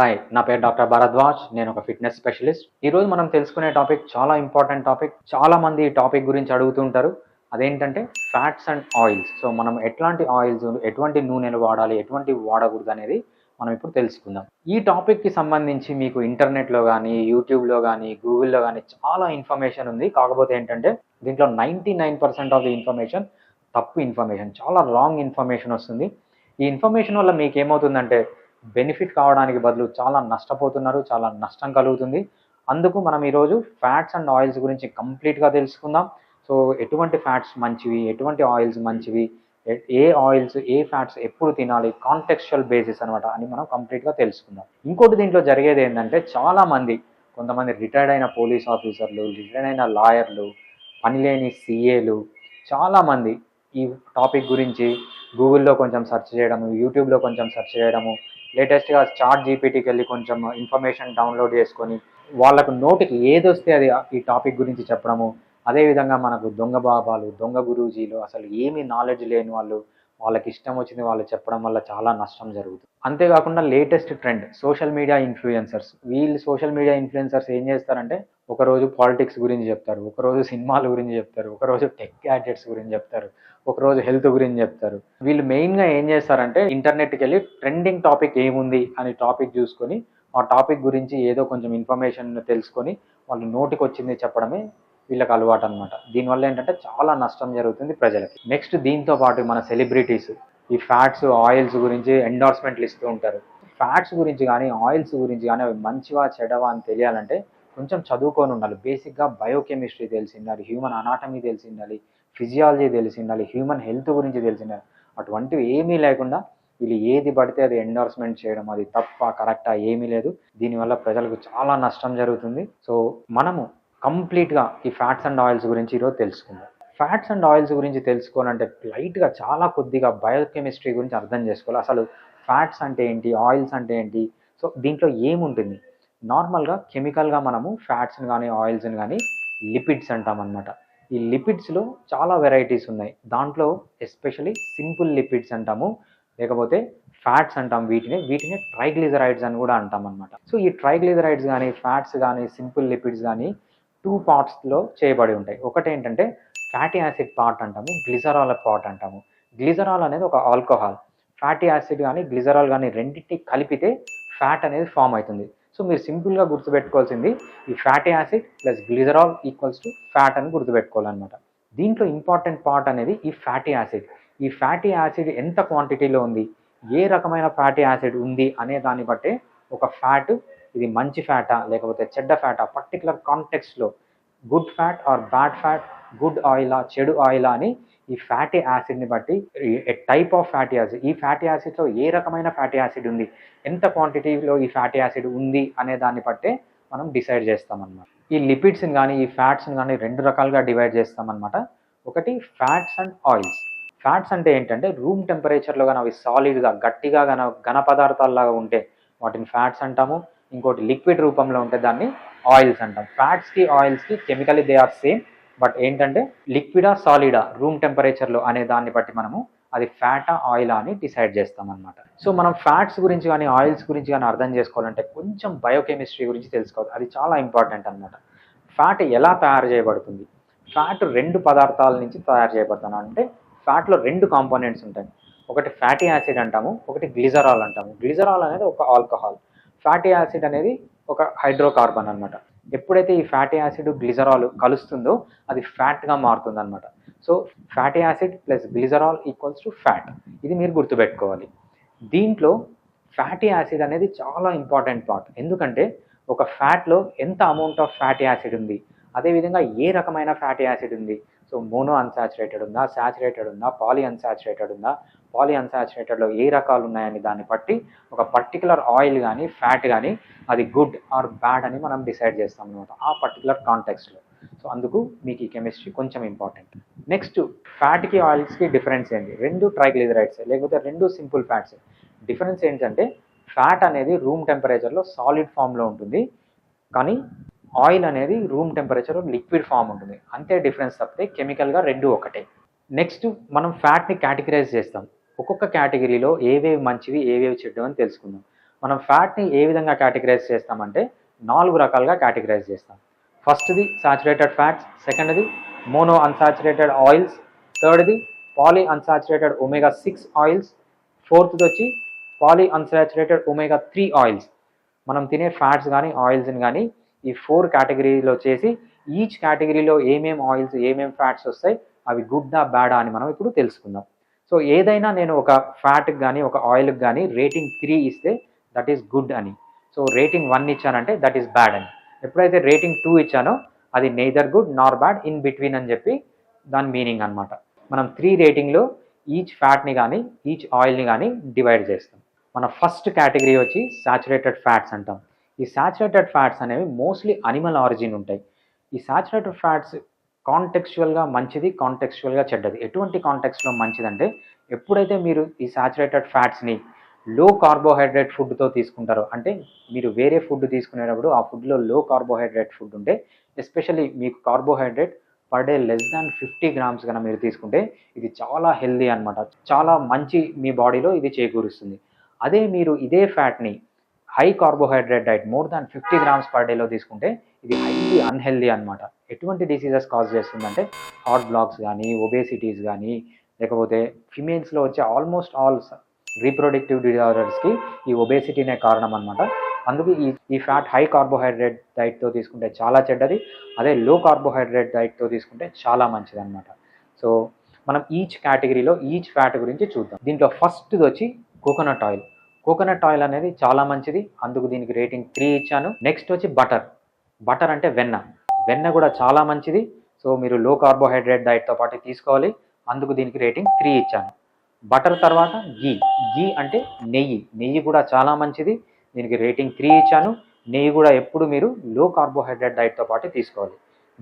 Hi నా పేరు doctor Bharadwaj. నేను ఒక ఫిట్నెస్ స్పెషలిస్ట్. ఈరోజు మనం తెలుసుకునే టాపిక్ చాలా ఇంపార్టెంట్ టాపిక్. చాలా మంది ఈ టాపిక్ గురించి అడుగుతుంటారు అదేంటంటే ఫ్యాట్స్ అండ్ ఆయిల్స్. సో మనం ఎట్లాంటి ఆయిల్స్ ఎటువంటి నూనెలు వాడాలి ఎటువంటి వాడకూడదు అనేది మనం ఇప్పుడు తెలుసుకుందాం. ఈ టాపిక్కి సంబంధించి మీకు ఇంటర్నెట్లో కానీ యూట్యూబ్లో కానీ గూగుల్లో కానీ చాలా ఇన్ఫర్మేషన్ ఉంది. కాకపోతే ఏంటంటే దీంట్లో ninety nine percent of the information తప్పు ఇన్ఫర్మేషన్. చాలా రాంగ్ ఇన్ఫర్మేషన్ వస్తుంది. ఈ ఇన్ఫర్మేషన్ వల్ల మీకు ఏమవుతుందంటే బెనిఫిట్ కావడానికి బదులు చాలా నష్టపోతున్నారు చాలా నష్టం కలుగుతుంది. అందుకు మనం ఈరోజు ఫ్యాట్స్ అండ్ ఆయిల్స్ గురించి కంప్లీట్గా తెలుసుకుందాం. సో ఎటువంటి ఫ్యాట్స్ మంచివి ఎటువంటి ఆయిల్స్ మంచివి ఏ ఆయిల్స్ ఏ ఫ్యాట్స్ ఎప్పుడు తినాలి కాంటెక్చువల్ బేసిస్ అనమాట అని మనం కంప్లీట్గా తెలుసుకుందాం. ఇంకోటి దీంట్లో జరిగేది ఏంటంటే చాలామంది కొంతమంది రిటైర్డ్ అయిన పోలీస్ ఆఫీసర్లు రిటైర్డ్ అయిన లాయర్లు పనిలేని సీఏలు చాలామంది ఈ టాపిక్ గురించి గూగుల్లో కొంచెం సెర్చ్ చేయడము యూట్యూబ్లో కొంచెం సెర్చ్ చేయడము లేటెస్ట్గా చాట్ జీపీటీకి వెళ్ళి కొంచెం ఇన్ఫర్మేషన్ డౌన్లోడ్ చేసుకొని వాళ్ళకు నోటికి ఏదొస్తే అది ఈ టాపిక్ గురించి చెప్పడము. అదేవిధంగా మనకు దొంగ బాబాలు దొంగ గురూజీలు అసలు ఏమీ నాలెడ్జ్ లేని వాళ్ళు వాళ్ళకి ఇష్టం వచ్చింది వాళ్ళు చెప్పడం వల్ల చాలా నష్టం జరుగుతుంది. అంతేకాకుండా latest trend social media influencers. వీళ్ళు సోషల్ మీడియా ఇన్ఫ్లుయెన్సర్స్ ఏం చేస్తారంటే ఒకరోజు పాలిటిక్స్ గురించి చెప్తారు ఒకరోజు సినిమాల గురించి చెప్తారు ఒకరోజు టెక్ గ్యాడ్జెట్స్ గురించి చెప్తారు ఒకరోజు హెల్త్ గురించి చెప్తారు. వీళ్ళు మెయిన్గా ఏం చేస్తారంటే ఇంటర్నెట్కి వెళ్ళి ట్రెండింగ్ టాపిక్ ఏముంది అని టాపిక్ చూసుకొని ఆ టాపిక్ గురించి ఏదో కొంచెం ఇన్ఫర్మేషన్ తెలుసుకొని వాళ్ళు నోటికి వచ్చింది చెప్పడమే వీళ్ళకి అలవాటు అనమాట దీనివల్ల ఏంటంటే చాలా నష్టం జరుగుతుంది ప్రజలకి. నెక్స్ట్ దీంతో పాటు మన సెలబ్రిటీస్ ఈ ఫ్యాట్స్ ఆయిల్స్ గురించి ఎండార్స్మెంట్లు ఇస్తూ ఉంటారు. ఫ్యాట్స్ గురించి కానీ ఆయిల్స్ గురించి కానీ అవి మంచివా చెడవా అని తెలియాలంటే కొంచెం చదువుకొని ఉండాలి. బేసిక్గా బయోకెమిస్ట్రీ తెలిసి ఉండాలి హ్యూమన్ అనాటమీ తెలిసి ఉండాలి ఫిజియాలజీ తెలిసి ఉండాలి హ్యూమన్ హెల్త్ గురించి తెలిసి ఉండాలి అటువంటివి ఏమీ లేకుండా వీళ్ళు ఏది పడితే అది ఎండార్స్మెంట్ చేయడం అది తప్ప కరెక్టా ఏమీ లేదు. దీనివల్ల ప్రజలకు చాలా నష్టం జరుగుతుంది. సో మనము కంప్లీట్గా ఈ ఫ్యాట్స్ అండ్ ఆయిల్స్ గురించి ఈరోజు తెలుసుకుందాం. ఫ్యాట్స్ అండ్ ఆయిల్స్ గురించి తెలుసుకోవాలంటే లైట్గా చాలా కొద్దిగా బయోకెమిస్ట్రీ గురించి అర్థం చేసుకోవాలి. అసలు ఫ్యాట్స్ అంటే ఏంటి? ఆయిల్స్ అంటే ఏంటి? సో దీంట్లో ఏముంటుంది? నార్మల్గా కెమికల్గా మనము ఫ్యాట్స్ని కానీ ఆయిల్స్ని కానీ లిపిడ్స్ అంటాం అనమాట ఈ లిపిడ్స్లో చాలా వెరైటీస్ ఉన్నాయి. దాంట్లో ఎస్పెషలీ సింపుల్ లిపిడ్స్ అంటాము. లేకపోతే ఫ్యాట్స్ అంటాం వీటిని. వీటిని ట్రైగ్లిజరైడ్స్ అని కూడా అంటాం అనమాట సో ఈ ట్రైగ్లిజరైడ్స్ కానీ ఫ్యాట్స్ కానీ సింపుల్ లిపిడ్స్ కానీ టూ పార్ట్స్లో చేయబడి ఉంటాయి. ఒకటి ఏంటంటే ఫ్యాటీ యాసిడ్ పార్ట్ అంటాము గ్లిజరాల్ పార్ట్ అంటాము. గ్లిజరాల్ అనేది ఒక ఆల్కహాల్. ఫ్యాటీ యాసిడ్ కానీ గ్లిజరాల్ కానీ రెండింటిని కలిపితే ఫ్యాట్ అనేది ఫామ్ అవుతుంది. సో మీరు సింపుల్గా గుర్తుపెట్టుకోవాల్సింది ఈ fatty acid plus glycerol equals to fat అని గుర్తుపెట్టుకోవాలన్నమాట. దీంట్లో ఇంపార్టెంట్ పార్ట్ అనేది ఈ ఫ్యాటీ యాసిడ్. ఈ ఫ్యాటీ యాసిడ్ ఎంత క్వాంటిటీలో ఉంది? ఏ రకమైన ఫ్యాటీ యాసిడ్ ఉంది? అనే దాన్ని బట్టే ఒక ఫ్యాట్ ఇది మంచి ఫ్యాటా లేకపోతే చెడ్డ ఫ్యాటా. Particular కాంటెక్స్లో good fat or bad fat good ఆయిలా చెడు ఆయిలా అని ఈ ఫ్యాటీ యాసిడ్ని బట్టి టైప్ ఆఫ్ ఫ్యాటీ యాసిడ్ ఈ ఫ్యాటీ యాసిడ్లో ఏ రకమైన ఫ్యాటీ యాసిడ్ ఉంది? ఎంత క్వాంటిటీలో ఈ ఫ్యాటీ యాసిడ్ ఉంది అనే దాన్ని బట్టే మనం డిసైడ్ చేస్తామన్నమాట. ఈ లిపిడ్స్ని కానీ ఈ ఫ్యాట్స్ని కానీ రెండు రకాలుగా డివైడ్ చేస్తామన్నమాట. ఒకటి ఫ్యాట్స్ అండ్ ఆయిల్స్ ఫ్యాట్స్ అంటే ఏంటంటే రూమ్ టెంపరేచర్లో కానీ అవి సాలిడ్గా గట్టిగా గన ఘన పదార్థాల్లాగా ఉంటే వాటిని ఫ్యాట్స్ అంటాము. ఇంకోటి లిక్విడ్ రూపంలో ఉంటే దాన్ని ఆయిల్స్ అంటాం. ఫ్యాట్స్కి ఆయిల్స్కి chemically they are same but ఏంటంటే లిక్విడా సాలిడా రూమ్ టెంపరేచర్లో అనే దాన్ని బట్టి మనము అది ఫ్యాటా ఆయిల్ అని డిసైడ్ చేస్తాం అనమాట సో మనం ఫ్యాట్స్ గురించి కానీ ఆయిల్స్ గురించి కానీ అర్థం చేసుకోవాలంటే కొంచెం బయోకెమిస్ట్రీ గురించి తెలుసుకోవాలి. అది చాలా ఇంపార్టెంట్ అనమాట ఫ్యాట్ ఎలా తయారు చేయబడుతుంది? ఫ్యాట్ రెండు పదార్థాల నుంచి తయారు చేయబడుతుంది. అంటే ఫ్యాట్లో రెండు కాంపోనెంట్స్ ఉంటాయి. ఒకటి ఫ్యాటీ యాసిడ్ అంటాము ఒకటి గ్లిజరాల్ అంటాము. గ్లిజరాల్ అనేది ఒక ఆల్కహాల్. ఫ్యాటీ యాసిడ్ అనేది ఒక హైడ్రోకార్బన్ అన్నమాట. ఎప్పుడైతే ఈ ఫ్యాటీ యాసిడ్ గ్లిజరాల్ కలుస్తుందో అది ఫ్యాట్గా మారుతుంది అనమాట so fatty acid plus glycerol equals to fat. ఇది మీరు గుర్తుపెట్టుకోవాలి. దీంట్లో ఫ్యాటీ యాసిడ్ అనేది చాలా ఇంపార్టెంట్ పార్ట్. ఎందుకంటే ఒక ఫ్యాట్లో ఎంత అమౌంట్ ఆఫ్ ఫ్యాటీ యాసిడ్ ఉంది? అదేవిధంగా ఏ రకమైన ఫ్యాటీ యాసిడ్ ఉంది? సో మోనో అన్సాచురేటెడ్ ఉందా? సాచురేటెడ్ ఉందా? పాలీ అన్సాచురేటెడ్ ఉందా? పాలీ అన్సాచురేటెడ్లో ఏ రకాలు ఉన్నాయని దాన్ని బట్టి ఒక పర్టికులర్ ఆయిల్ కానీ ఫ్యాట్ కానీ అది గుడ్ ఆర్ బ్యాడ్ అని మనం డిసైడ్ చేస్తాం అనమాట ఆ పర్టికులర్ కాంటెక్స్లో సో అందుకు మీకు ఈ కెమిస్ట్రీ కొంచెం ఇంపార్టెంట్ నెక్స్ట్ ఫ్యాట్కి ఆయిల్స్కి డిఫరెన్స్ ఏంటి? రెండు ట్రైగ్లిజరైడ్స్ లేకపోతే రెండు సింపుల్ ఫ్యాట్స్ డిఫరెన్స్ ఏంటంటే ఫ్యాట్ అనేది రూమ్ టెంపరేచర్లో సాలిడ్ ఫామ్లో ఉంటుంది కానీ ఆయిల్ అనేది రూమ్ టెంపరేచర్ లిక్విడ్ ఫామ్ ఉంటుంది. అంతే డిఫరెన్స్ తప్పితే కెమికల్గా రెండు ఒకటే. నెక్స్ట్ మనం ఫ్యాట్ని కేటగిరైజ్ చేస్తాం. ఒక్కొక్క కేటగిరీలో ఏవేవి మంచివి ఏవేవి చెడ్డవి అని తెలుసుకుందాం. మనం ఫ్యాట్ని ఏ విధంగా కేటగిరైజ్ చేస్తామంటే నాలుగు రకాలుగా కేటగిరైజ్ చేస్తాం. ఫస్ట్ది సాచురేటెడ్ ఫ్యాట్స్ సెకండ్ది mono unsaturated oils థర్డ్ది poly unsaturated omega six oils ఫోర్త్ది వచ్చి poly unsaturated omega three oils మనం తినే ఫ్యాట్స్ కానీ ఆయిల్స్ని కానీ ఈ ఫోర్ కేటగిరీలో చేసి ఈచ్ కేటగిరీలో ఏమేమి ఆయిల్స్ ఏమేమి ఫ్యాట్స్ వస్తాయి అవి గుడ్డా బ్యాడా అని మనం ఇప్పుడు తెలుసుకుందాం. సో ఏదైనా నేను ఒక ఫ్యాట్కి కానీ ఒక ఆయిల్కి కానీ రేటింగ్ త్రీ ఇస్తే దట్ ఈస్ గుడ్ అని. సో రేటింగ్ వన్ ఇచ్చానంటే దట్ ఈస్ బ్యాడ్ అని. ఎప్పుడైతే రేటింగ్ టూ ఇచ్చానో అది neither good nor bad in between అని చెప్పి దాని మీనింగ్ అన్నమాట. మనం త్రీ రేటింగ్లో ఈచ్ ఫ్యాట్ని కానీ ఈచ్ ఆయిల్ని కానీ డివైడ్ చేస్తాం. మన ఫస్ట్ కేటగిరీ వచ్చి సాచురేటెడ్ ఫ్యాట్స్ అంటాం. ఈ సాచురేటెడ్ ఫ్యాట్స్ అనేవి మోస్ట్లీ అనిమల్ ఆరిజిన్ ఉంటాయి. ఈ సాచురేటెడ్ ఫ్యాట్స్ కాంటెక్చువల్గా మంచిది కాంటెక్చువల్గా చెడ్డది. ఎటువంటి కాంటెక్స్లో మంచిదంటే ఎప్పుడైతే మీరు ఈ సాచురేటెడ్ ఫ్యాట్స్ని లో కార్బోహైడ్రేట్ ఫుడ్తో తీసుకుంటారో అంటే మీరు వేరే ఫుడ్ తీసుకునేటప్పుడు ఆ ఫుడ్లో లో కార్బోహైడ్రేట్ ఫుడ్ ఉంటే ఎస్పెషల్లీ మీకు carbohydrate per day less than fifty grams కన్నా మీరు తీసుకుంటే ఇది చాలా హెల్దీ అనమాట చాలా మంచి మీ బాడీలో ఇది చేకూరుస్తుంది. అదే మీరు ఇదే ఫ్యాట్ని high carbohydrate diet more than fifty grams per డేలో తీసుకుంటే ఇది హైలీ అన్హెల్దీ అనమాట ఎటువంటి డిసీజెస్ కాజ్ చేస్తుందంటే హార్ట్ బ్లాక్స్ కానీ ఒబేసిటీస్ కానీ లేకపోతే ఫిమేల్స్లో వచ్చే ఆల్మోస్ట్ ఆల్ రీప్రొడక్టివ్ డిజార్డర్స్కి ఈ ఒబేసిటీనే కారణం అనమాట అందుకు ఈ ఈ ఫ్యాట్ హై కార్బోహైడ్రేట్ డైట్తో తీసుకుంటే చాలా చెడ్డది అదే లో కార్బోహైడ్రేట్ డైట్తో తీసుకుంటే చాలా మంచిది అనమాట సో మనం ఈచ్ కేటగిరీలో ఈచ్ ఫ్యాట్ గురించి చూద్దాం. దీంట్లో ఫస్ట్ది వచ్చి కోకోనట్ ఆయిల్ కోకోనట్ ఆయిల్ అనేది చాలా మంచిది. అందుకు దీనికి రేటింగ్ త్రీ ఇచ్చాను. నెక్స్ట్ వచ్చి బటర్. బటర్ అంటే వెన్న. వెన్న కూడా చాలా మంచిది. సో మీరు లో కార్బోహైడ్రేట్ డైట్తో పాటు తీసుకోవాలి. అందుకు దీనికి రేటింగ్ త్రీ ఇచ్చాను. బటర్ తర్వాత గీ గీ అంటే నెయ్యి. నెయ్యి కూడా చాలా మంచిది. దీనికి రేటింగ్ త్రీ ఇచ్చాను. నెయ్యి కూడా ఎప్పుడు మీరు లో కార్బోహైడ్రేట్ డైట్తో పాటు తీసుకోవాలి.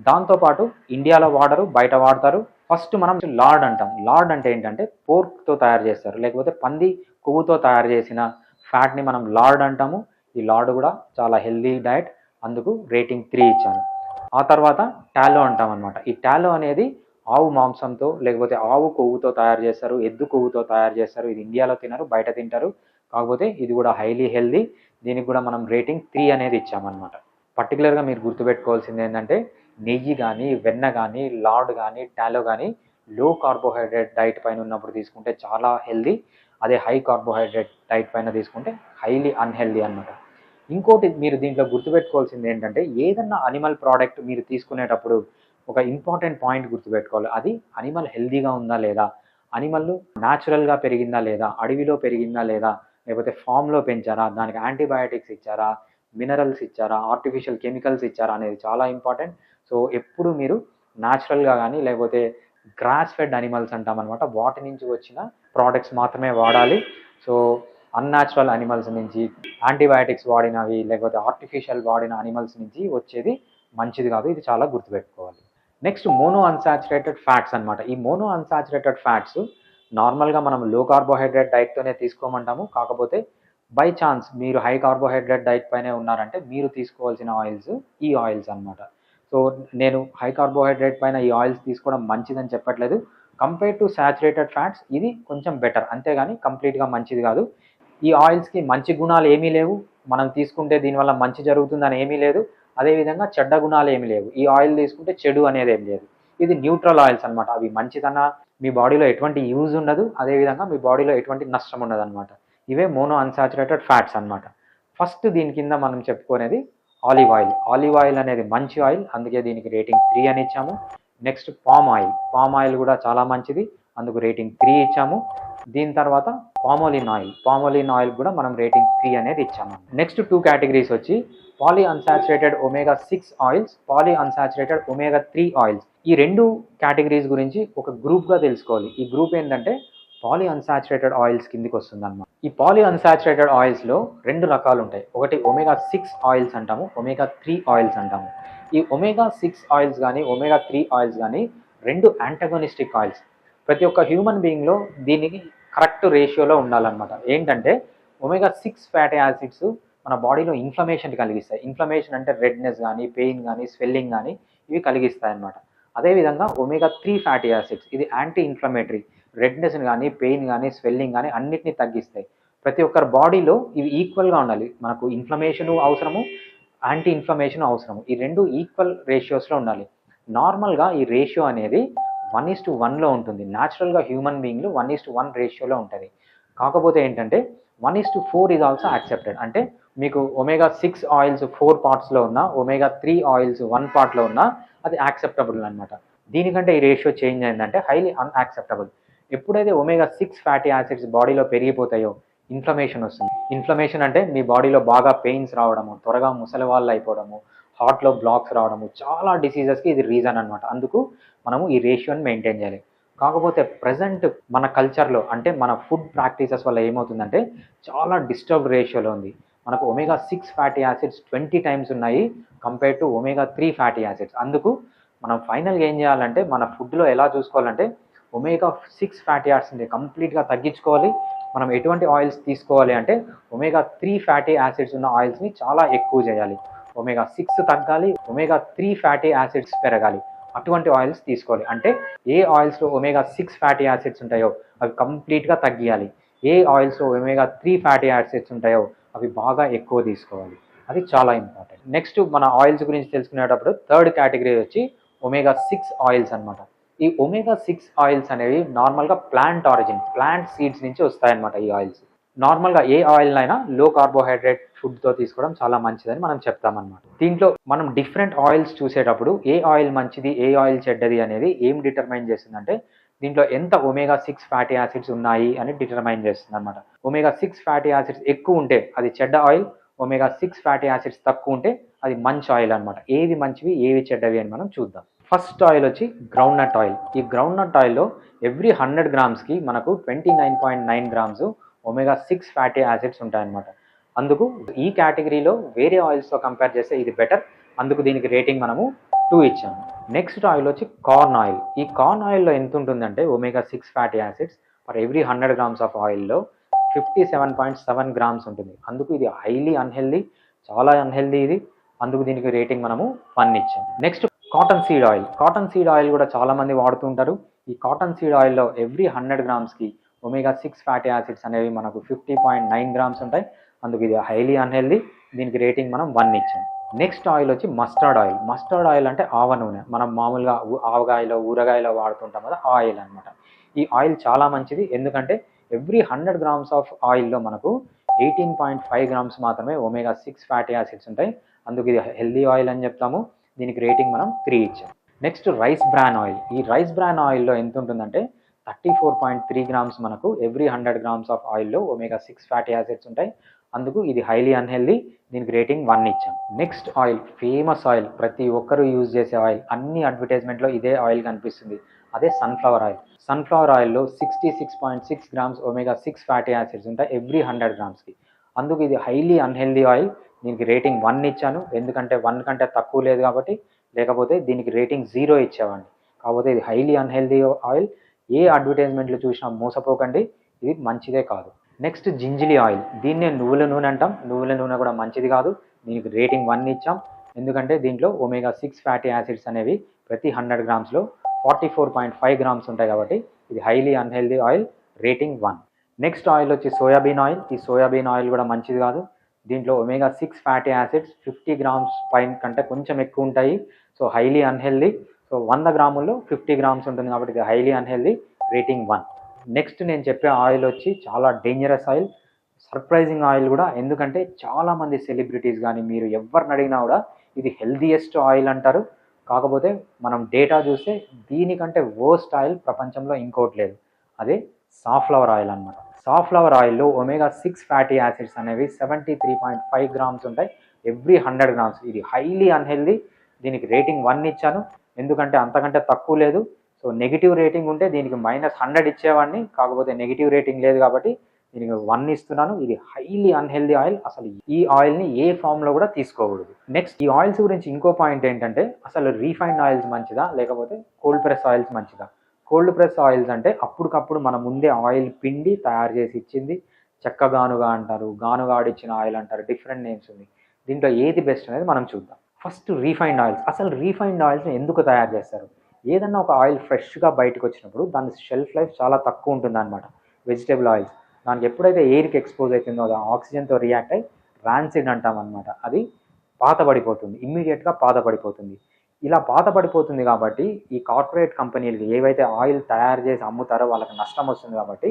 దాంతోపాటు ఇండియాలో వాడరు బయట వాడతారు. ఫస్ట్ మనం లార్డ్ అంటాం. లార్డ్ అంటే ఏంటంటే పోర్క్తో తయారు చేస్తారు. లేకపోతే పంది కొవ్వుతో తయారు చేసిన ఫ్యాట్ని మనం లార్డ్ అంటాము. ఈ లార్డ్ కూడా చాలా హెల్దీ డైట్. అందుకు రేటింగ్ త్రీ ఇచ్చాను. ఆ తర్వాత టాలో అంటాం అనమాట ఈ టాలో అనేది ఆవు మాంసంతో లేకపోతే ఆవు కొవ్వుతో తయారు చేస్తారు. ఎద్దు కొవ్వుతో తయారు చేస్తారు. ఇది ఇండియాలో తినరు బయట తింటారు. కాకపోతే ఇది కూడా హైలీ హెల్దీ. దీనికి కూడా మనం రేటింగ్ త్రీ అనేది ఇచ్చామన్నమాట. పర్టికులర్గా మీరు గుర్తుపెట్టుకోవాల్సింది ఏంటంటే నెయ్యి కానీ వెన్న కానీ లార్డ్ కానీ టాలో కానీ లో కార్బోహైడ్రేట్ డైట్ పైన ఉన్నప్పుడు తీసుకుంటే చాలా హెల్దీ. అదే హై కార్బోహైడ్రేట్ డైట్ పైన తీసుకుంటే హైలీ అన్హెల్దీ అనమాట ఇంకోటి మీరు దీంట్లో గుర్తుపెట్టుకోవాల్సింది ఏంటంటే ఏదన్నా అనిమల్ ప్రోడక్ట్ మీరు తీసుకునేటప్పుడు ఒక ఇంపార్టెంట్ పాయింట్ గుర్తుపెట్టుకోవాలి. అది అనిమల్ హెల్దీగా ఉందా లేదా? అనిమల్ న్యాచురల్గా పెరిగిందా లేదా? అడవిలో పెరిగిందా లేదా? లేకపోతే ఫామ్లో పెంచారా? దానికి యాంటీబయాటిక్స్ ఇచ్చారా? మినరల్స్ ఇచ్చారా? ఆర్టిఫిషియల్ కెమికల్స్ ఇచ్చారా? అనేది చాలా ఇంపార్టెంట్. సో ఎప్పుడు మీరు న్యాచురల్గా కానీ లేకపోతే గ్రాస్ ఫెడ్ అనిమల్స్ అంటాం అనమాట వాటి నుంచి వచ్చిన ప్రోడక్ట్స్ మాత్రమే వాడాలి. సో అన్యాచురల్ అనిమల్స్ నుంచి యాంటీబయాటిక్స్ వాడినవి లేకపోతే ఆర్టిఫిషియల్ వాడిన అనిమల్స్ నుంచి వచ్చేది మంచిది కాదు. ఇది చాలా గుర్తుపెట్టుకోవాలి. నెక్స్ట్ మోనో అన్సాచురేటెడ్ ఫ్యాట్స్ అనమాట ఈ మోనో అన్సాచురేటెడ్ ఫ్యాట్స్ నార్మల్గా మనం లో కార్బోహైడ్రేట్ డైట్తోనే తీసుకోమంటాము. కాకపోతే బై ఛాన్స్ మీరు హై కార్బోహైడ్రేట్ డైట్ పైనే ఉన్నారంటే మీరు తీసుకోవాల్సిన ఆయిల్స్ ఈ ఆయిల్స్ అనమాట సో నేను హై కార్బోహైడ్రేట్ పైన ఈ ఆయిల్స్ తీసుకోవడం మంచిదని చెప్పట్లేదు. కంపేర్ టు సాచురేటెడ్ ఫ్యాట్స్ ఇది కొంచెం బెటర్ అంతేగాని కంప్లీట్గా మంచిది కాదు. ఈ ఆయిల్స్కి మంచి గుణాలు ఏమీ లేవు. మనం తీసుకుంటే దీనివల్ల మంచి జరుగుతుందని ఏమీ లేదు. అదేవిధంగా చెడ్డ గుణాలు ఏమీ లేవు. ఈ ఆయిల్ తీసుకుంటే చెడు అనేది ఏం లేదు. ఇది న్యూట్రల్ ఆయిల్స్ అనమాట అవి మంచిదన్నా మీ బాడీలో ఎటువంటి యూజ్ ఉండదు. అదేవిధంగా మీ బాడీలో ఎటువంటి నష్టం ఉండదు అనమాట ఇవే మోనో అన్సాచురేటెడ్ ఫ్యాట్స్ అనమాట ఫస్ట్ దీని కింద మనం చెప్పుకునేది ఆలివ్ ఆయిల్. ఆలివ్ ఆయిల్ అనేది మంచి ఆయిల్. అందుకే దీనికి రేటింగ్ త్రీ అని ఇచ్చాము. Next palm oil. Palm oil కూడా చాలా మంచిది. అందుకు రేటింగ్ త్రీ ఇచ్చాము. దీని తర్వాత పామోలిన్ ఆయిల్. పామోలిన్ ఆయిల్ కూడా మనం రేటింగ్ త్రీ అనేది ఇచ్చాము. నెక్స్ట్ టూ కేటగిరీస్ వచ్చి poly unsaturated omega six oils poly unsaturated omega three oils. ఈ రెండు కేటగిరీస్ గురించి ఒక గ్రూప్గా తెలుసుకోవాలి. ఈ గ్రూప్ ఏంటంటే పాలీ అన్సాచురేటెడ్ ఆయిల్స్ కిందికి వస్తుందన్నమాట. ఈ పాలీ అన్సాచురేటెడ్ ఆయిల్స్లో రెండు రకాలు ఉంటాయి. ఒకటి ఒమేగా సిక్స్ ఆయిల్స్ అంటాము ఒమేగా త్రీ ఆయిల్స్ అంటాము. ఈ ఒమేగా సిక్స్ ఆయిల్స్ కానీ ఒమేగా త్రీ ఆయిల్స్ కానీ రెండు యాంటగోనిస్టిక్ ఆయిల్స్ ప్రతి ఒక్క హ్యూమన్ బీయింగ్లో దీనికి కరెక్ట్ రేషియోలో ఉండాలన్నమాట. ఏంటంటే ఒమేగా సిక్స్ ఫ్యాటీ యాసిడ్స్ మన బాడీలో ఇన్ఫ్లమేషన్ కలిగిస్తాయి. ఇన్ఫ్లమేషన్ అంటే రెడ్నెస్ కానీ పెయిన్ కానీ స్వెల్లింగ్ కానీ ఇవి కలిగిస్తాయి అన్నమాట అదేవిధంగా ఒమేగా త్రీ ఫ్యాటీ యాసిడ్స్ ఇది యాంటీ ఇన్ఫ్లమేటరీ రెడ్నెస్ని కానీ పెయిన్ కానీ స్వెల్లింగ్ కానీ అన్నిటిని తగ్గిస్తాయి. ప్రతి ఒక్కరి బాడీలో ఇవి ఈక్వల్గా ఉండాలి. మనకు ఇన్ఫ్లమేషన్ అవసరము యాంటీ ఇన్ఫ్లమేషన్ అవసరము. ఈ రెండు ఈక్వల్ రేషియోస్లో ఉండాలి. నార్మల్గా ఈ రేషియో అనేది వన్ ఈస్ టు వన్లో ఉంటుంది. న్యాచురల్గా హ్యూమన్ బీయింగ్లు వన్ ఈస్ టు వన్ రేషియోలో ఉంటుంది. కాకపోతే ఏంటంటే one is to four is also accepted అంటే మీకు ఒమేగా సిక్స్ ఆయిల్స్ ఫోర్ పార్ట్స్లో ఉన్న ఒమేగా త్రీ ఆయిల్స్ వన్ పార్ట్లో ఉన్న అది యాక్సెప్టబుల్ అనమాట దీనికంటే ఈ రేషియో చేంజ్ అయిందంటే హైలీ అన్యాక్సెప్టబుల్ ఎప్పుడైతే ఒమేగా సిక్స్ ఫ్యాటీ యాసిడ్స్ బాడీలో పెరిగిపోతాయో ఇన్ఫ్లమేషన్ వస్తుంది. ఇన్ఫ్లమేషన్ అంటే మీ బాడీలో బాగా పెయిన్స్ రావడము త్వరగా ముసలి వాళ్ళు అయిపోవడము హార్ట్లో బ్లాక్స్ రావడము చాలా డిసీజెస్కి ఇది రీజన్ అనమాట అందుకు మనము ఈ రేషియోని మెయింటైన్ చేయాలి. కాకపోతే ప్రజెంట్ మన కల్చర్లో అంటే మన ఫుడ్ ప్రాక్టీసెస్ వల్ల ఏమవుతుందంటే చాలా డిస్టర్బ్డ్ రేషియోలో ఉంది. మనకు omega six fatty acids twenty times ఉన్నాయి compare to omega three fatty acids అందుకు మనం ఫైనల్గా ఏం చేయాలంటే మన ఫుడ్లో ఎలా చూసుకోవాలంటే ఒమేగా సిక్స్ ఫ్యాటీ యాసిడ్ని కంప్లీట్గా తగ్గించుకోవాలి. మనం ఎటువంటి ఆయిల్స్ తీసుకోవాలి అంటే ఒమేగా త్రీ ఫ్యాటీ యాసిడ్స్ ఉన్న ఆయిల్స్ని చాలా ఎక్కువ చేయాలి. ఒమేగా సిక్స్ తగ్గాలి ఒమేగా త్రీ ఫ్యాటీ యాసిడ్స్ పెరగాలి. అటువంటి ఆయిల్స్ తీసుకోవాలి. అంటే ఏ ఆయిల్స్లో ఒమేగా సిక్స్ ఫ్యాటీ యాసిడ్స్ ఉంటాయో అవి కంప్లీట్గా తగ్గియాలి. ఏ ఆయిల్స్లో ఒమేగా త్రీ ఫ్యాటీ యాసిడ్స్ ఉంటాయో అవి బాగా ఎక్కువ తీసుకోవాలి. అది చాలా ఇంపార్టెంట్ నెక్స్ట్ మన ఆయిల్స్ గురించి తెలుసుకునేటప్పుడు థర్డ్ కేటగిరీ వచ్చి ఒమేగా సిక్స్ ఆయిల్స్ అనమాట ఈ ఒమేగా సిక్స్ ఆయిల్స్ అనేవి నార్మల్గా ప్లాంట్ ఆరిజిన్ ప్లాంట్ సీడ్స్ నుంచి వస్తాయన్నమాట ఈ ఆయిల్స్ నార్మల్గా ఏ ఆయిల్ అయినా లో కార్బోహైడ్రేట్ ఫుడ్తో తీసుకోవడం చాలా మంచిదని మనం చెప్తామన్నమాట. దీంట్లో మనం డిఫరెంట్ ఆయిల్స్ చూసేటప్పుడు ఏ ఆయిల్ మంచిది ఏ ఆయిల్ చెడ్డది అనేది ఏం డిటర్మైన్ చేస్తుందంటే దీంట్లో ఎంత ఒమేగా సిక్స్ ఫ్యాటీ యాసిడ్స్ ఉన్నాయి అని డిటర్మైన్ చేస్తుంది అనమాట ఒమేగా సిక్స్ ఫ్యాటీ యాసిడ్స్ ఎక్కువ ఉంటే అది చెడ్డ oil omega six fatty acids తక్కువ ఉంటే అది మంచి ఆయిల్ అనమాట ఏవి మంచివి ఏవి చెడ్డవి అని మనం చూద్దాం. ఫస్ట్ ఆయిల్ వచ్చి గ్రౌండ్ నట్ ఆయిల్. ఈ గ్రౌండ్ నట్ ఆయిల్లో ఎవ్రీ హండ్రెడ్ గ్రామ్స్కి మనకు twenty nine point nine grams omega six fatty acids ఉంటాయన్నమాట. అందుకు ఈ కేటగిరీలో వేరే ఆయిల్స్తో కంపేర్ చేస్తే ఇది బెటర్. అందుకు దీనికి రేటింగ్ మనము టూ ఇచ్చాము. నెక్స్ట్ ఆయిల్ వచ్చి కార్న్ ఆయిల్. ఈ కార్న్ ఆయిల్లో ఎంత ఉంటుందంటే omega six fatty acids for every hundred grams of ఆయిల్లో fifty seven point seven grams ఉంటుంది. అందుకు ఇది హైలీ అన్హెల్దీ చాలా అన్హెల్దీ ఇది. అందుకు దీనికి రేటింగ్ మనము వన్ ఇచ్చాం next cotton seed oil. Cotton seed oil కూడా చాలామంది వాడుతుంటారు ఈ కాటన్ సీడ్ ఆయిల్లో ఎవ్రీ హండ్రెడ్ గ్రామ్స్కి ఒమేగా సిక్స్ ఫ్యాటీ యాసిడ్స్ అనేవి మనకు ఫిఫ్టీ పాయింట్ నైన్ గ్రామ్స్ ఉంటాయి. అందుకు ఇది హైలీ అన్హెల్దీ దీనికి రేటింగ్ మనం వన్ ఇచ్చాం. నెక్స్ట్ ఆయిల్ వచ్చి మస్టర్డ్ ఆయిల్. మస్టర్డ్ ఆయిల్ అంటే ఆవ నూనె. మనం మామూలుగా ఆవగాయలో ఆవకాయలో ఊరగాయలో వాడుతుంటాం కదా ఆయిల్ అన్నమాట. ఈ ఆయిల్ చాలా మంచిది. ఎందుకంటే ఎవ్రీ హండ్రెడ్ గ్రామ్స్ ఆఫ్ ఆయిల్లో మనకు ఎయిటీన్ పాయింట్ ఫైవ్ గ్రామ్స్ మాత్రమే ఒమేగా సిక్స్ ఫ్యాటీ యాసిడ్స్ ఉంటాయి. అందుకు ఇది హెల్దీ ఆయిల్ అని చెప్తాము. దీనికి రేటింగ్ మనం త్రీ ఇచ్చాం. నెక్స్ట్ రైస్ బ్రాన్ ఆయిల్ ఈ రైస్ బ్రాన్ ఆయిల్లో ఎంత ఉంటుందంటే thirty four point three grams మనకు ఎవ్రీ హండ్రెడ్ గ్రామ్స్ ఆఫ్ ఆయిల్లో ఒమేగా సిక్స్ ఫ్యాటీ యాసిడ్స్ ఉంటాయి. అందుకు ఇది హైలీ అన్హెల్దీ దీనికి రేటింగ్ వన్ ఇచ్చాం. నెక్స్ట్ ఆయిల్ ఫేమస్ ఆయిల్ ప్రతి ఒక్కరూ యూజ్ చేసే ఆయిల్ అన్ని అడ్వర్టైజ్మెంట్లో ఇదే ఆయిల్ కనిపిస్తుంది. అదే సన్ఫ్లవర్ ఆయిల్ సన్ఫ్లవర్ ఆయిల్లో sixty six point six grams omega six fatty acids ఉంటాయి ఎవ్రీ హండ్రెడ్ గ్రామ్స్కి అందుకు ఇది హైలీ అన్హెల్దీ ఆయిల్ దీనికి రేటింగ్ వన్ ఇచ్చాను. ఎందుకంటే వన్ కంటే తక్కువ లేదు కాబట్టి లేకపోతే దీనికి రేటింగ్ జీరో ఇచ్చేవాడిని. కాకపోతే ఇది హైలీ అన్హెల్దీ ఆయిల్ ఏ అడ్వర్టైజ్మెంట్లు చూసినా మోసపోకండి. ఇది మంచిదే కాదు. నెక్స్ట్ జింజిలి ఆయిల్ దీన్నే నువ్వుల నూనె అంటాం. నువ్వుల నూనె కూడా మంచిది కాదు. దీనికి రేటింగ్ వన్ ఇచ్చాం. ఎందుకంటే దీంట్లో ఒమేగా సిక్స్ ఫ్యాటీ యాసిడ్స్ అనేవి ప్రతి hundred గ్రామ్స్లో forty four point five grams ఉంటాయి కాబట్టి ఇది highly unhealthy oil rating one next oil వచ్చి సోయాబీన్ ఆయిల్ ఈ సోయాబీన్ ఆయిల్ కూడా మంచిది కాదు. దీంట్లో omega six fatty acids fifty grams పైన కంటే కొంచెం ఎక్కువ ఉంటాయి. సో హైలీ అన్హెల్దీ సో వంద గ్రాముల్లో ఫిఫ్టీ గ్రామ్స్ ఉంటుంది కాబట్టి highly unhealthy rating one next నేను చెప్పే ఆయిల్ వచ్చి చాలా డేంజరస్ ఆయిల్ సర్ప్రైజింగ్ ఆయిల్ కూడా. ఎందుకంటే చాలామంది సెలబ్రిటీస్ కానీ మీరు ఎవరిని అడిగినా కూడా ఇది హెల్దీయెస్ట్ ఆయిల్ అంటారు. కాకపోతే మనం డేటా చూస్తే దీనికంటే వర్స్ట్ ఆయిల్ ప్రపంచంలో ఇంకోటి లేదు. అదే సాఫ్లవర్ ఆయిల్ అన్నమాట. సాఫ్లవర్ ఆయిల్లో ఒమేగా సిక్స్ ఫ్యాటీ యాసిడ్స్ అనేవి seventy three point five grams ఉంటాయి. Every hundred grams. ఇది హైలీ అన్హెల్దీ. దీనికి రేటింగ్ వన్ ఇచ్చాను. ఎందుకంటే అంతకంటే తక్కువ లేదు. సో నెగిటివ్ రేటింగ్ ఉంటే దీనికి మైనస్ హండ్రెడ్ ఇచ్చేవాడిని. కాకపోతే నెగిటివ్ రేటింగ్ లేదు కాబట్టి దీనికి వన్ ఇస్తున్నాను. ఇది హైలీ అన్హెల్దీ ఆయిల్. అసలు ఈ ఆయిల్ని ఏ ఫామ్లో కూడా తీసుకోకూడదు. నెక్స్ట్ ఈ ఆయిల్స్ గురించి ఇంకో పాయింట్ ఏంటంటే అసలు రీఫైండ్ ఆయిల్స్ మంచిదా? లేకపోతే కోల్డ్ ప్రెస్ ఆయిల్స్ మంచిదా? కోల్డ్ ప్రెస్ ఆయిల్స్ అంటే అప్పటికప్పుడు మన ముందే ఆయిల్ పిండి తయారు చేసి ఇచ్చింది. చెక్క గానుగా అంటారు గానుగాడిచ్చిన ఆయిల్ అంటారు డిఫరెంట్ నేమ్స్ ఉంది దీంట్లో ఏది బెస్ట్ అనేది మనం చూద్దాం. First refined oils. అసలు రీఫైండ్ ఆయిల్స్ని ఎందుకు తయారు చేస్తారు? ఏదన్నా ఒక ఆయిల్ ఫ్రెష్గా బయటకు వచ్చినప్పుడు దాని షెల్ఫ్ లైఫ్ చాలా తక్కువ ఉంటుంది అనమాట వెజిటేబుల్ ఆయిల్స్. దానికి ఎప్పుడైతే ఎయిర్కి ఎక్స్పోజ్ అవుతుందో అది ఆక్సిజన్తో రియాక్ట్ అయ్యి ర్యాన్సిడ్ అంటాం అనమాట అది పాత పడిపోతుంది ఇమ్మీడియట్గా పాత పడిపోతుంది ఇలా పాత పడిపోతుంది కాబట్టి ఈ కార్పొరేట్ కంపెనీలకి ఏవైతే ఆయిల్ తయారు చేసి అమ్ముతారో వాళ్ళకి నష్టం వస్తుంది కాబట్టి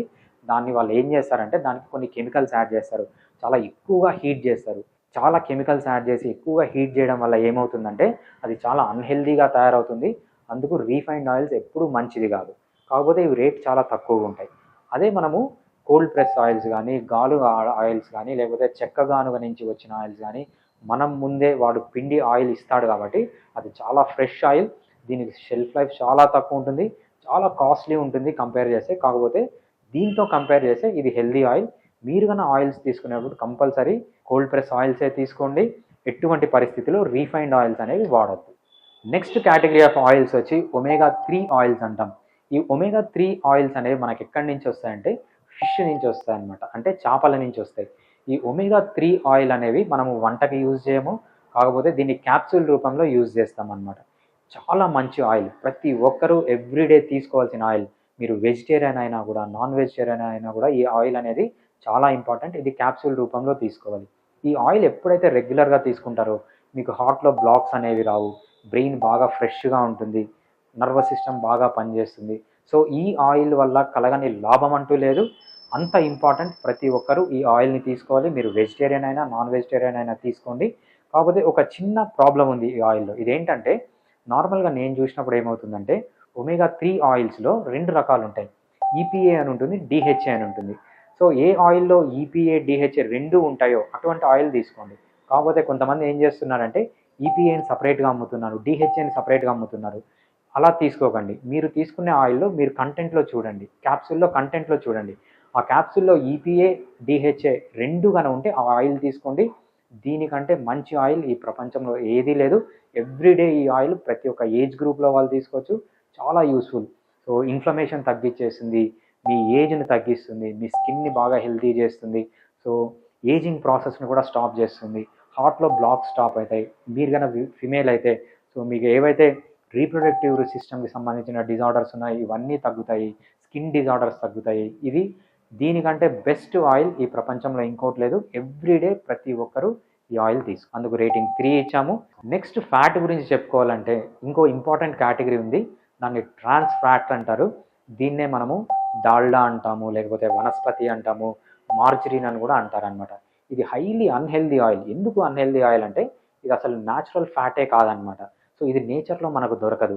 దాన్ని వాళ్ళు ఏం చేస్తారంటే దానికి కొన్ని కెమికల్స్ యాడ్ చేస్తారు. చాలా ఎక్కువగా హీట్ చేస్తారు. చాలా కెమికల్స్ యాడ్ చేసి ఎక్కువగా హీట్ చేయడం వల్ల ఏమవుతుందంటే అది చాలా అన్హెల్దీగా తయారవుతుంది. అందుకు రీఫైండ్ ఆయిల్స్ ఎప్పుడూ మంచిది కాదు. కాకపోతే ఇవి రేట్ చాలా తక్కువగా ఉంటాయి. అదే మనము కోల్డ్ ప్రెస్ ఆయిల్స్ కానీ గాలు ఆయిల్స్ కానీ లేకపోతే చెక్క గానుగ నుంచి వచ్చిన ఆయిల్స్ కానీ మనం ముందే వాడు పిండి ఆయిల్ ఇస్తాడు కాబట్టి అది చాలా ఫ్రెష్ ఆయిల్. దీనికి షెల్ఫ్ లైఫ్ చాలా తక్కువ ఉంటుంది. చాలా కాస్ట్లీ ఉంటుంది కంపేర్ చేస్తే. కాకపోతే దీంతో కంపేర్ చేస్తే ఇది హెల్దీ ఆయిల్. మీరు కన్నా ఆయిల్స్ తీసుకునేప్పుడు కంపల్సరీ కోల్డ్ ప్రెస్ ఆయిల్సే తీసుకోండి. ఎటువంటి పరిస్థితిలో రీఫైండ్ ఆయిల్స్ అనేవి వాడద్దు. నెక్స్ట్ కేటగిరీ ఆఫ్ ఆయిల్స్ వచ్చి ఒమేగా త్రీ ఆయిల్స్ అంటాం. ఈ ఒమేగా త్రీ ఆయిల్స్ అనేవి మనకి ఎక్కడి నుంచి వస్తాయంటే ఫిష్ నుంచి వస్తాయి అనమాట అంటే చేపల నుంచి వస్తాయి. ఈ ఒమేగా త్రీ ఆయిల్ అనేవి మనము వంటకి యూజ్ చేయము. కాకపోతే దీన్ని క్యాప్సూల్ రూపంలో యూజ్ చేస్తాం అనమాట చాలా మంచి ఆయిల్ ప్రతి ఒక్కరూ ఎవ్రీడే తీసుకోవాల్సిన ఆయిల్ మీరు వెజిటేరియన్ అయినా కూడా నాన్ వెజిటేరియన్ అయినా కూడా ఈ ఆయిల్ అనేది చాలా ఇంపార్టెంట్ ఇది క్యాప్సూల్ రూపంలో తీసుకోవాలి. ఈ ఆయిల్ ఎప్పుడైతే రెగ్యులర్గా తీసుకుంటారో మీకు హార్ట్లో బ్లాక్స్ అనేవి రావు. బ్రెయిన్ బాగా ఫ్రెష్గా ఉంటుంది. నర్వస్ సిస్టమ్ బాగా పనిచేస్తుంది. సో ఈ ఆయిల్ వల్ల కలగని లాభం అంటూ లేదు. అంత ఇంపార్టెంట్ ప్రతి ఒక్కరూ ఈ ఆయిల్ని తీసుకోవాలి. మీరు వెజిటేరియన్ అయినా నాన్ వెజిటేరియన్ అయినా తీసుకోండి. కాకపోతే ఒక చిన్న ప్రాబ్లం ఉంది ఈ ఆయిల్లో. ఇదేంటంటే నార్మల్గా నేను చూసినప్పుడు ఏమవుతుందంటే ఒమేగా త్రీ ఆయిల్స్లో రెండు రకాలు ఉంటాయి ఈపీఏ అని ఉంటుంది డిహెచ్ఏ అని ఉంటుంది. సో ఏ ఆయిల్లో ఈపీఏ డిహెచ్ఏ రెండు ఉంటాయో అటువంటి ఆయిల్ తీసుకోండి. కాకపోతే కొంతమంది ఏం చేస్తున్నారంటే ఈపీఏని సపరేట్గా అమ్ముతున్నారు డిహెచ్ఏని సపరేట్గా అమ్ముతున్నారు. అలా తీసుకోకండి. మీరు తీసుకునే ఆయిల్లో మీరు కంటెంట్లో చూడండి. క్యాప్సూల్లో కంటెంట్లో చూడండి. ఆ క్యాప్సూల్లో ఈపీఏ డిహెచ్ఏ రెండు కనుక ఉంటే ఆ ఆయిల్ తీసుకోండి. దీనికంటే మంచి ఆయిల్ ఈ ప్రపంచంలో ఏదీ లేదు. ఎవ్రీడే ఈ ఆయిల్ ప్రతి ఒక్క ఏజ్ గ్రూప్లో వాళ్ళు తీసుకోవచ్చు. చాలా యూస్ఫుల్. సో ఇన్ఫ్లమేషన్ తగ్గించేస్తుంది మీ ఏజ్ని తగ్గిస్తుంది మీ స్కిన్ని బాగా హెల్తీ చేస్తుంది. సో ఏజింగ్ ప్రాసెస్ని కూడా స్టాప్ చేస్తుంది. హార్ట్లో బ్లాక్ స్టాప్ అవుతాయి. మీరు కనుక ఫిమేల్ అయితే సో మీకు ఏవైతే రీప్రొడక్టివ్ సిస్టమ్కి సంబంధించిన డిజార్డర్స్ ఉన్నాయి ఇవన్నీ తగ్గుతాయి. స్కిన్ డిజార్డర్స్ తగ్గుతాయి. ఇది దీనికంటే బెస్ట్ ఆయిల్ ఈ ప్రపంచంలో ఇంకోటి లేదు. ఎవ్రీడే ప్రతి ఒక్కరూ ఈ ఆయిల్ తీసుకు అందుకు రేటింగ్ త్రీ ఇచ్చాము. నెక్స్ట్ ఫ్యాట్ గురించి చెప్పుకోవాలంటే ఇంకో ఇంపార్టెంట్ కేటగిరీ ఉంది. దాన్ని ట్రాన్స్ ఫ్యాట్ అంటారు. దీన్నే మనము డాల్డా అంటాము లేకపోతే వనస్పతి అంటాము మార్జరీన్ అని కూడా అంటారనమాట ఇది హైలీ అన్హెల్దీ ఆయిల్ ఎందుకు అన్హెల్దీ ఆయిల్ అంటే ఇది అసలు న్యాచురల్ ఫ్యాటే కాదనమాట సో ఇది నేచర్లో మనకు దొరకదు.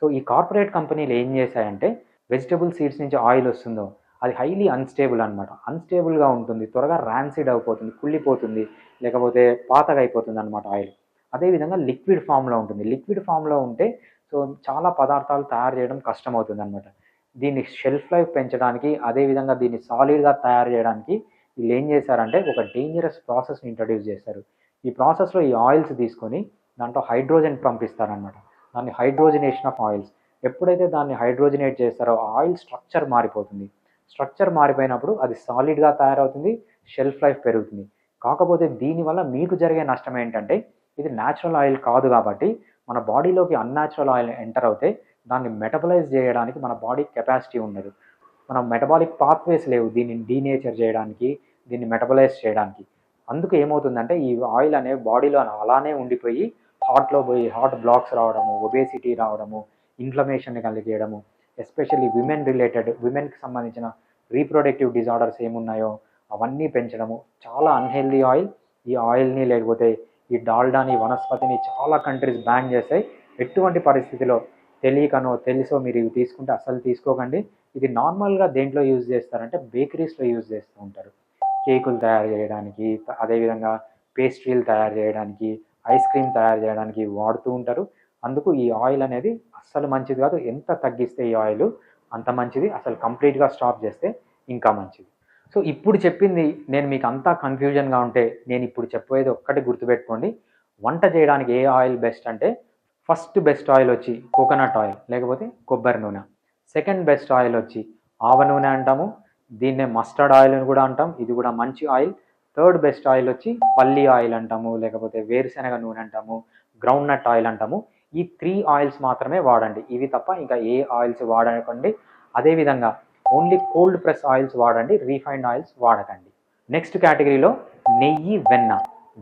సో ఈ కార్పొరేట్ కంపెనీలు ఏం చేశాయంటే వెజిటబుల్ సీడ్స్ నుంచి ఆయిల్ వస్తుందో అది హైలీ అన్స్టేబుల్ అనమాట అన్స్టేబుల్గా ఉంటుంది త్వరగా ర్యాన్సిడ్ అయిపోతుంది కుళ్ళిపోతుంది లేకపోతే పాతగా అయిపోతుంది అనమాట ఆయిల్ అదేవిధంగా లిక్విడ్ ఫామ్లో ఉంటుంది. లిక్విడ్ ఫామ్లో ఉంటే సో చాలా పదార్థాలు తయారు చేయడం కష్టమవుతుంది అనమాట దీన్ని షెల్ఫ్ లైఫ్ పెంచడానికి అదేవిధంగా దీన్ని సాలిడ్గా తయారు చేయడానికి వీళ్ళు ఏం చేశారంటే ఒక డేంజరస్ ప్రాసెస్ని ఇంట్రడ్యూస్ చేశారు. ఈ ప్రాసెస్లో ఈ ఆయిల్స్ తీసుకొని దాంట్లో హైడ్రోజన్ పంపిస్తారనమాట దాన్ని హైడ్రోజనేషన్ ఆఫ్ ఆయిల్స్ ఎప్పుడైతే దాన్ని హైడ్రోజనేట్ చేస్తారో ఆయిల్ స్ట్రక్చర్ మారిపోతుంది. స్ట్రక్చర్ మారిపోయినప్పుడు అది సాలిడ్గా తయారవుతుంది షెల్ఫ్ లైఫ్ పెరుగుతుంది. కాకపోతే దీనివల్ల మీకు జరిగే నష్టం ఏంటంటే ఇది న్యాచురల్ ఆయిల్ కాదు కాబట్టి మన బాడీలోకి అన్యాచురల్ ఆయిల్ ఎంటర్ అవుతే దాన్ని మెటబలైజ్ చేయడానికి మన బాడీ కెపాసిటీ ఉండదు. మన మెటబాలిక్ పాత్వేస్ లేవు దీన్ని డీనేచర్ చేయడానికి దీన్ని మెటబలైజ్ చేయడానికి. అందుకు ఏమవుతుందంటే ఈ ఆయిల్ అనేవి బాడీలో అలానే ఉండిపోయి హార్ట్లో పోయి హార్ట్ బ్లాక్స్ రావడము ఒబేసిటీ రావడము ఇన్ఫ్లమేషన్ కలిగేయడము ఎస్పెషల్లీ విమెన్ రిలేటెడ్ విమెన్కి సంబంధించిన రీప్రొడక్టివ్ డిజార్డర్స్ ఏమున్నాయో అవన్నీ పెంచడము. చాలా అన్హెల్దీ ఆయిల్ ఈ ఆయిల్ని లేకపోతే ఈ డాల్డాని వనస్పతిని చాలా కంట్రీస్ బ్యాన్ చేస్తాయి ఎటువంటి పరిస్థితిలో తెలియకనో తెలుసో మీరు ఇవి తీసుకుంటే అసలు తీసుకోకండి. ఇది నార్మల్గా దేంట్లో యూజ్ చేస్తారంటే బేకరీస్లో యూజ్ చేస్తూ ఉంటారు. కేకులు తయారు చేయడానికి అదేవిధంగా పేస్ట్రీలు తయారు చేయడానికి ఐస్ క్రీమ్ తయారు చేయడానికి వాడుతూ ఉంటారు. అందుకు ఈ ఆయిల్ అనేది అస్సలు మంచిది కాదు. ఎంత తగ్గిస్తే ఈ ఆయిల్ అంత మంచిది. అసలు కంప్లీట్గా స్టాప్ చేస్తే ఇంకా మంచిది. సో ఇప్పుడు చెప్పింది నేను మీకు అంతా కన్ఫ్యూజన్గా ఉంటే నేను ఇప్పుడు చెప్పేది ఒక్కటి గుర్తుపెట్టుకోండి. వంట చేయడానికి ఏ ఆయిల్ బెస్ట్ అంటే ఫస్ట్ బెస్ట్ ఆయిల్ వచ్చి కోకోనట్ ఆయిల్ లేకపోతే కొబ్బరి నూనె. సెకండ్ బెస్ట్ ఆయిల్ వచ్చి ఆవ నూనె అంటాము. దీన్నే మస్టర్డ్ ఆయిల్ అని కూడా అంటాం. ఇది కూడా మంచి ఆయిల్. థర్డ్ బెస్ట్ ఆయిల్ వచ్చి పల్లి ఆయిల్ అంటాము. లేకపోతే వేరుశనగ నూనె అంటాము. గ్రౌండ్ నట్ ఆయిల్ అంటాము. ఈ త్రీ ఆయిల్స్ మాత్రమే వాడండి. ఇవి తప్ప ఇంకా ఏ ఆయిల్స్ వాడకండి. అదేవిధంగా ఓన్లీ కోల్డ్ ప్రెస్ ఆయిల్స్ వాడండి రీఫైండ్ ఆయిల్స్ వాడకండి. నెక్స్ట్ కేటగిరీలో నెయ్యి వెన్న.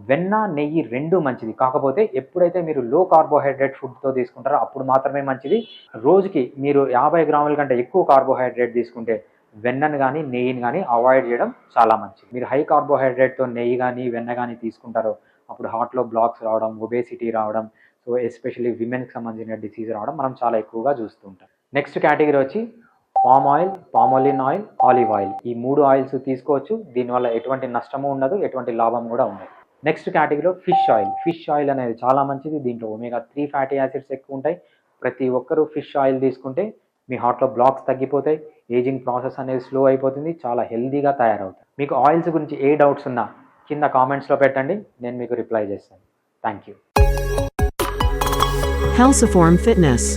వెన్న నెయ్యి రెండు మంచిది. కాకపోతే ఎప్పుడైతే మీరు లో కార్బోహైడ్రేట్ ఫుడ్తో తీసుకుంటారో అప్పుడు మాత్రమే మంచిది. రోజుకి మీరు యాభై గ్రాముల కంటే ఎక్కువ కార్బోహైడ్రేట్ తీసుకుంటే వెన్నను కానీ నెయ్యిని కానీ అవాయిడ్ చేయడం చాలా మంచిది. మీరు హై కార్బోహైడ్రేట్తో నెయ్యి కానీ వెన్న కానీ తీసుకుంటారో అప్పుడు హార్ట్లో బ్లాక్స్ రావడం ఒబేసిటీ రావడం సో ఎస్పెషల్లీ విమెన్కి సంబంధించిన డిసీజ్ రావడం మనం చాలా ఎక్కువగా చూస్తూ ఉంటాం. నెక్స్ట్ కేటగిరీ వచ్చి palm oil palmolein oil olive oil. ఈ మూడు ఆయిల్స్ తీసుకోవచ్చు. దీనివల్ల ఎటువంటి నష్టము ఉండదు ఎటువంటి లాభం కూడా ఉండదు. నెక్స్ట్ కేటగిరీలో ఫిష్ ఆయిల్. ఫిష్ ఆయిల్ అనేది చాలా మంచిది. దీంట్లో ఒమేగా త్రీ ఫ్యాటీ యాసిడ్స్ ఎక్కువ ఉంటాయి. ప్రతి ఒక్కరూ ఫిష్ ఆయిల్ తీసుకుంటే మీ హార్ట్లో బ్లాక్స్ తగ్గిపోతాయి. ఏజింగ్ ప్రాసెస్ అనేది స్లో అయిపోతుంది. చాలా హెల్దీగా తయారవుతాయి. మీకు ఆయిల్స్ గురించి ఏ డౌట్స్ ఉన్నా కింద కామెంట్స్లో పెట్టండి. నేను మీకు రిప్లై చేస్తాను. Thank you. Healthiform Fitness.